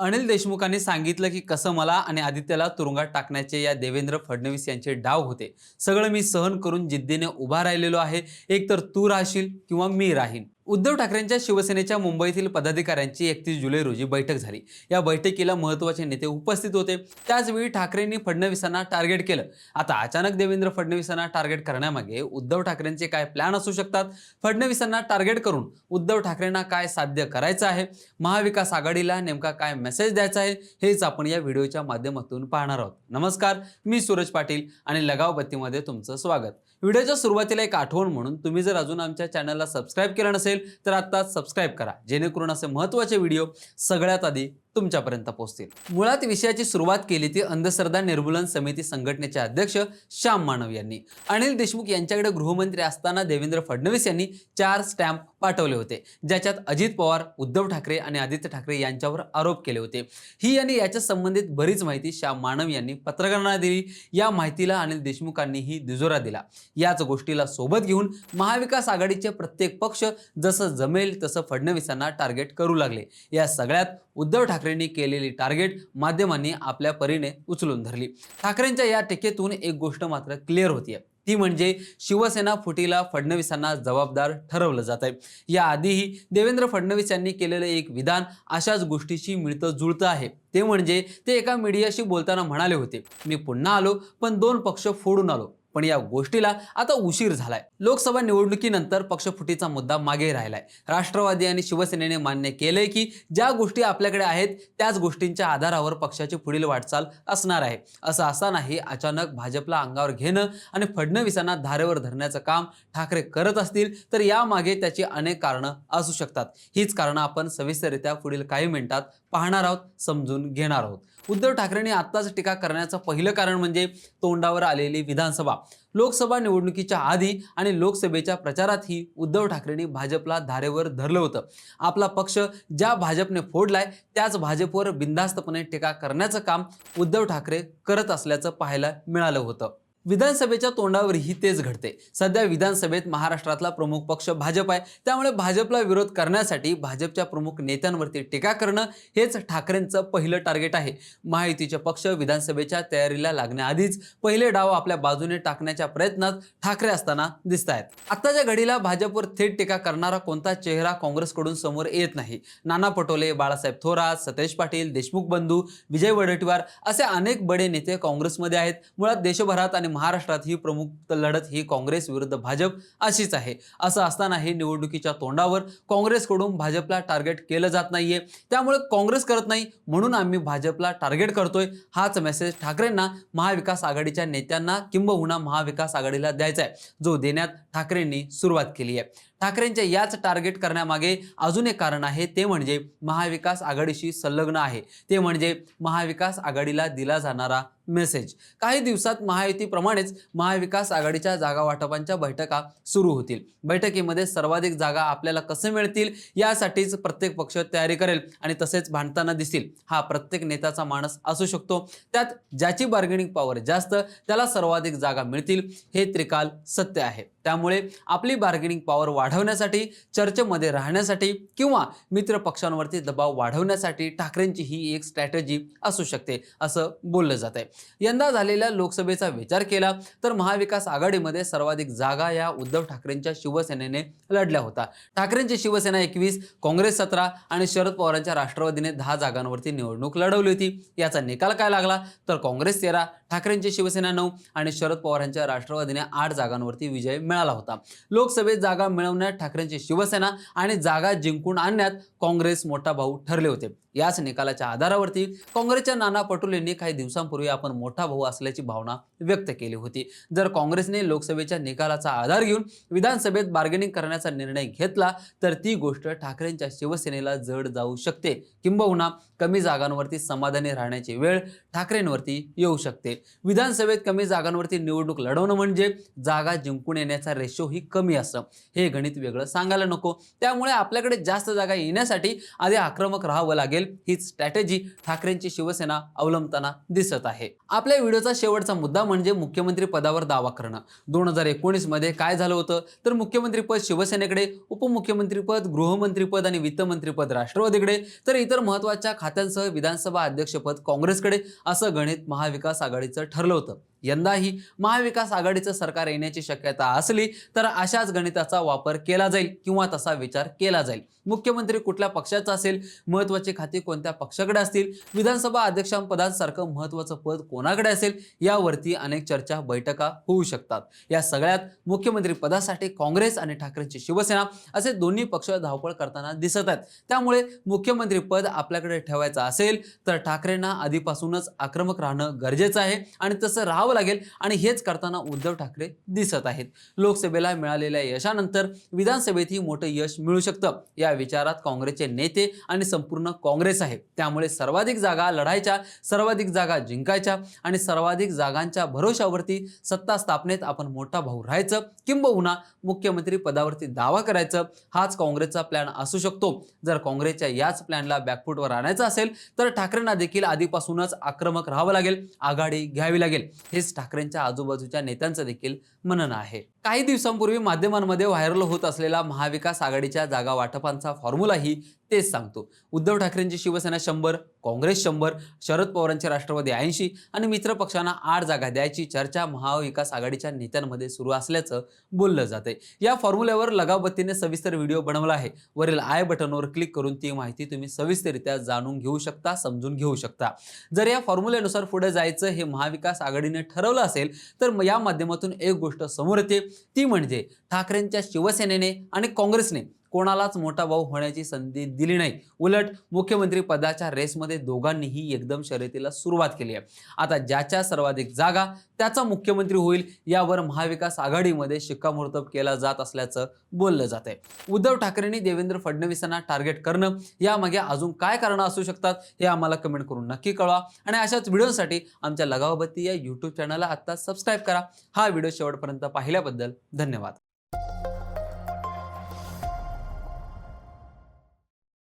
अनिल देशमुखांनी सांगितलं की कसं मला आणि आदित्यला तुरुंगात टाकण्याचे या देवेंद्र फडणवीस यांचे डाव होते. सगळं मी सहन करून जिद्दीने उभा राहिलेलो आहे. एकतर तू राहशील किंवा मी राहीन. उद्धव ठाकरेंच्या शिवसेनेच्या मुंबईतील पदाधिकाऱ्यांची एकतीस जुलै रोजी बैठक झाली. या बैठकीला महत्त्वाचे नेते उपस्थित होते. त्याचवेळी ठाकरेंनी फडणवीसांना टार्गेट केलं. आता अचानक देवेंद्र फडणवीसांना टार्गेट करण्यामागे उद्धव ठाकरेंचे काय प्लॅन असू शकतात? फडणवीसांना टार्गेट करून उद्धव ठाकरेंना काय साध्य करायचं आहे? महाविकास आघाडीला नेमका काय मेसेज द्यायचा आहे? हेच आपण या व्हिडिओच्या माध्यमातून पाहणार आहोत. नमस्कार मी सूरज पाटील आणि लगाव बत्तीमध्ये तुमचं स्वागत. व्हिडिओच्या सुरुवातीला एक आठवण म्हणून तुम्ही जर अजून आमच्या चॅनलला सबस्क्राईब केलं नसेल तर आत्ताच सबस्क्राईब करा. जेणेकरून असे महत्त्वाचे व्हिडिओ सगळ्यात आधी तुमच्यापर्यंत पोहोचतील. मुळात विषयाची सुरुवात केली ती अंधश्रद्धा निर्मूलन समिती संघटनेचे अध्यक्ष श्याम मानव यांनी. अनिल देशमुख यांच्याकडे गृहमंत्री असताना देवेंद्र फडणवीस यांनी चार स्टॅम्प पाठवले होते ज्याच्यात अजित पवार उद्धव ठाकरे आणि आदित्य ठाकरे यांच्यावर आरोप केले होते. ही आणि याच्या संबंधित बरीच माहिती श्याम मानव यांनी पत्रकारांना दिली. या माहितीला अनिल देशमुखांनीही दुजोरा दिला. याच गोष्टीला सोबत घेऊन महाविकास आघाडीचे प्रत्येक पक्ष जसं जमेल तसं फडणवीसांना टार्गेट करू लागले. या सगळ्यात उद्धव ठाकरे ठाकरेंनी केलेली टार्गेट माध्यमांनी आपल्या परीने उचलून धरली. ठाकरेंच्या या टीकेतून एक गोष्ट मात्र क्लिअर होतीये. ती म्हणजे शिवसेना फुटीला फडणवीसांना जबाबदार ठरवलं जात आहे याआधीही देवेंद्र फडणवीस यांनी केलेलं एक विधान अशाच गोष्टीशी मिळतं जुळतं आहे. ते म्हणजे ते एका मीडियाशी बोलताना म्हणाले होते मी पुन्हा आलो पण दोन पक्ष फोडून आलो. पण या गोष्टीला आता उशीर झालाय. लोकसभा निवडणुकीनंतर पक्षफुटीचा मुद्दा मागे राहिलाय. राष्ट्रवादी आणि शिवसेनेने मान्य केलंय की ज्या गोष्टी आपल्याकडे आहेत त्याच गोष्टींच्या आधारावर पक्षाची पुढील वाटचाल असणार आहे. असं असतानाही अचानक भाजपला अंगावर घेणं आणि फडणवीसांना धारेवर धरण्याचं काम ठाकरे करत असतील तर यामागे त्याची अनेक कारणं असू शकतात. हीच कारणं आपण सविस्तररित्या पुढील काही मिनिटात पाहणार आहोत समजून घेणार आहोत. उद्धव ठाकरेंनी आत्ताच टीका करण्याचं पहिलं कारण म्हणजे तोंडावर आलेली विधानसभा. लोकसभा निवडणुकीच्या आधी आणि लोकसभेच्या प्रचारातही उद्धव ठाकरेंनी भाजपला धारेवर धरलं होतं. आपला पक्ष ज्या भाजपने फोडलाय त्याच भाजपवर बिनधास्तपणे टीका करण्याचं काम उद्धव ठाकरे करत असल्याचं पाहायला मिळालं होतं. विधानसभेच्या तोंडावरही तेच घडते. सध्या विधानसभेत महाराष्ट्रातला प्रमुख पक्ष भाजप आहे. त्यामुळे भाजपला विरोध करण्यासाठी भाजपच्या प्रमुख नेत्यांवरती टीका करणं हेच ठाकरेंचं पहिलं टार्गेट आहे. महायुतीचे पक्ष विधानसभेच्या तयारीला लागण्याआधीच पहिले डाव आपल्या बाजूने टाकण्याच्या प्रयत्नात ठाकरे असताना दिसत आहेत आत्ताच्या घडीला भाजपवर थेट टीका करणारा कोणता चेहरा काँग्रेसकडून समोर येत नाही. नाना पटोले बाळासाहेब थोरात सतेज पाटील देशमुख बंधू विजय वडेट्टीवार असे अनेक बडे नेते काँग्रेसमध्ये आहेत. मुळात देशभरात आणि महाराष्ट्रात ही प्रमुख लढत ही काँग्रेस विरुद्ध भाजप अशीच आहे. असं असतानाही निवडणुकीच्या तोंडावर काँग्रेसकडून भाजपला टार्गेट केलं जात नाहीये. त्यामुळे काँग्रेस करत नाही म्हणून आम्ही भाजपला टार्गेट करतोय. हाच मेसेज ठाकरेंना महाविकास आघाडीच्या नेत्यांना किंबहुना महाविकास आघाडीला द्यायचा आहे जो देण्यात ठाकरेंनी सुरुवात केली आहे ठाकरेंच्या याच टार्गेट करण्यामागे अजून एक कारण आहे ते म्हणजे महाविकास आघाडीशी संलग्न आहे. ते म्हणजे महाविकास आघाडीला दिला जाणारा मेसेज काही दिवसात महायुतीप्रमाणेच महाविकास आघाडीच्या जागा वाटपांच्या बैठका सुरू होतील. बैठकीमध्ये सर्वाधिक जागा आपल्याला कसे मिळतील यासाठीच प्रत्येक पक्ष तयारी करेल आणि तसेच भांडताना दिसतील. हा प्रत्येक नेत्याचा माणस असू शकतो. त्यात ज्याची बार्गेनिंग पॉवर जास्त त्याला सर्वाधिक जागा मिळतील हे त्रिकाल सत्य आहे. त्यामुळे आपली बार्गेनिंग पॉवर वाढ वाढवण्यासाठी चर्चेमध्ये राहण्यासाठी किंवा मित्र पक्षांवरती दबाव वाढवण्यासाठी ठाकरेंची ही एक स्ट्रॅटेजी असू शकते असं बोललं जात आहे यंदा झालेल्या लोकसभेचा विचार केला तर महाविकास आघाडीमध्ये सर्वाधिक जागा या उद्धव ठाकरेंच्या शिवसेनेने लढल्या होता ठाकरेंची शिवसेना एकवीस काँग्रेस सतरा आणि शरद पवारांच्या राष्ट्रवादीने दहा जागांवरती निवडणूक लढवली होती. याचा निकाल काय लागला? तर काँग्रेस तेरा ठाकरेंची शिवसेना नऊ आणि शरद पवारांच्या राष्ट्रवादीने आठ जागांवरती विजय मिळाला होता. लोकसभेत जागा मिळवण्यात ठाकरेंची शिवसेना आणि जागा जिंकून आणण्यात काँग्रेस मोठा भाऊ ठरले होते. याच निकालाच्या आधारावरती काँग्रेसच्या नाना पटोलेंनी काही दिवसांपूर्वी आपण मोठा भाऊ असल्याची भावना व्यक्त केली होती. जर काँग्रेसने लोकसभेच्या निकालाचा आधार घेऊन विधानसभेत बार्गेनिंग करण्याचा निर्णय घेतला तर ती गोष्ट ठाकरेंच्या शिवसेनेला जड जाऊ शकते. किंबहुना कमी जागांवरती समाधानी राहण्याची वेळ ठाकरेंवरती येऊ शकते. विधानसभेत कमी जागांवरती निवडणूक लढवणं म्हणजे जागा जिंकून येण्याचा रेशो ही कमी असतं हे गणित वेगळं सांगायला नको. त्यामुळे आपल्याकडे जास्त जागा येण्यासाठी आधी आक्रमक राहावं लागेल. हीच स्ट्रॅटेजी ठाकरेंची शिवसेना अवलंबताना दिसत आहे. आपल्या व्हिडिओचा शेवटचा मुद्दा म्हणजे मुख्यमंत्री पदावर दावा करणं. दोन हजार एकोणीसमध्ये काय झालं होतं? तर मुख्यमंत्रीपद शिवसेनेकडे उपमुख्यमंत्रीपद गृहमंत्रीपद आणि वित्तमंत्रीपद राष्ट्रवादीकडे तर इतर महत्त्वाच्या खात्यांसह विधानसभा अध्यक्षपद काँग्रेसकडे असं गणित महाविकास आघाडीचं ठरलं होतं. यंदाही महाविकास आघाडीचं सरकार येण्याची शक्यता असली तर अशाच गणिताचा वापर केला जाईल किंवा तसा विचार केला जाईल. मुख्यमंत्री कुठल्या पक्षाचा असेल? महत्वाची खाती कोणत्या पक्षाकडे असतील? विधानसभा अध्यक्षांपदांसारखं महत्वाचं पद कोणाकडे असेल? यावरती अनेक चर्चा बैठका होऊ शकतात. या सगळ्यात मुख्यमंत्री पदासाठी काँग्रेस आणि ठाकरेंची शिवसेना असे दोन्ही पक्ष धावपळ करताना दिसत आहेत. त्यामुळे मुख्यमंत्री पद आपल्याकडे ठेवायचं असेल तर ठाकरेंना आधीपासूनच आक्रमक राहणं गरजेचं आहे. आणि तसं राहावं करावं लागेल आणि हेच करताना उद्धव ठाकरे दिसत आहेत. लोकसभेला मिळालेल्या यशानंतर विधानसभेतही मोठं यश मिळू शकतं या विचारात काँग्रेसचे नेते आणि संपूर्ण काँग्रेस आहे. त्यामुळे सर्वाधिक जागा लढायच्या सर्वाधिक जागा जिंकायच्या आणि सर्वाधिक जागांच्या भरोशावरती सत्ता स्थापनेत आपण मोठा भाऊ राहायचं किंबहुना मुख्यमंत्री पदावरती दावा करायचं हाच काँग्रेसचा प्लॅन असू शकतो. जर काँग्रेसच्या याच प्लॅनला बॅकफूटवर आणायचं असेल तर ठाकरेंना देखील आधीपासूनच आक्रमक राहावं लागेल आघाडी घ्यावी लागेल. हेच ठाकरेंच्या आजूबाजूच्या नेत्यांचं देखील म्हणणं आहे. काही दिवसांपूर्वी माध्यमांमध्ये व्हायरल होत असलेला महाविकास आघाडीच्या जागा वाटपांचा फॉर्म्युलाही तेच सांगतो. उद्धव ठाकरेंची शिवसेना शंभर काँग्रेस शंभर शरद पवारांचे राष्ट्रवादी ऐंशी आणि मित्र पक्षांना आठ जागा द्यायची चर्चा महाविकास आघाडीच्या नेत्यांमध्ये सुरू असल्याचं बोललं जाते या फॉर्म्युल्यावर लगावबत्तीने सविस्तर व्हिडिओ बनवला आहे. वरील आय बटनवर क्लिक करून ती माहिती तुम्ही सविस्तररित्या जाणून घेऊ शकता समजून घेऊ शकता. जर या फॉर्म्युल्यानुसार पुढे जायचं हे महाविकास आघाडीने ठरवलं असेल तर या माध्यमातून एक गोष्ट समोर येते. ती म्हणजे ठाकरेंच्या शिवसेनेने आणि काँग्रेसने कोणालाच मोठा भाऊ होण्याची संधी दिली नाही. उलट मुख्यमंत्री पदाच्या रेसमध्ये दोघांनीही एकदम शर्यतीला सुरुवात केली आहे. आता ज्याच्या सर्वाधिक जागा त्याचा मुख्यमंत्री होईल यावर महाविकास आघाडीमध्ये शिक्कामोर्तब केला जात असल्याचं बोललं जात आहे. उद्धव ठाकरेंनी देवेंद्र फडणवीसांना टार्गेट करणं यामागे अजून काय कारणं असू शकतात हे आम्हाला कमेंट करून नक्की कळवा. आणि अशाच व्हिडिओसाठी आमच्या लगावबत्ती या यूट्यूब चॅनलला आत्ता सबस्क्राईब करा. हा व्हिडिओ शेवटपर्यंत पाहिल्याबद्दल धन्यवाद.